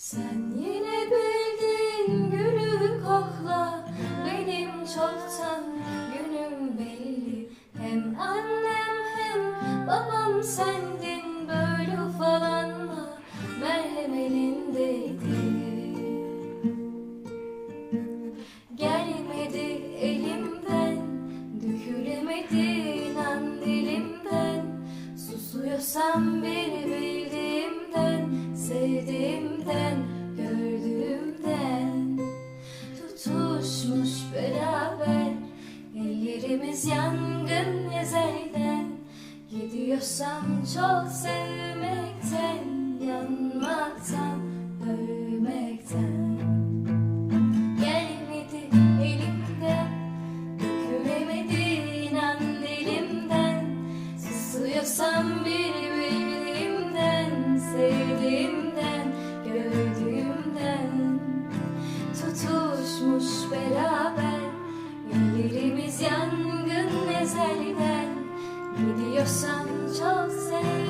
Sen yine bildin gülü kokla. Benim çoktan günüm belli. Hem annem hem babam sendin Böyle ufalanma. Merhem elindeydi Gelmedi elimden Dökülemedi inan dilimden. Susuyorsam beni Sevdiğimden, gördüğümden Tutuşmuş beraber Ellerimiz yangın ezelden Gidiyorsam çok sevmekten Yanmaktan, ölmekten Gelmedi elimden Dökülemedi inan dilimden Susuyorsam biri tutmuş beraber Güllerimiz yangın ezelden Gidiyorsan çok sev.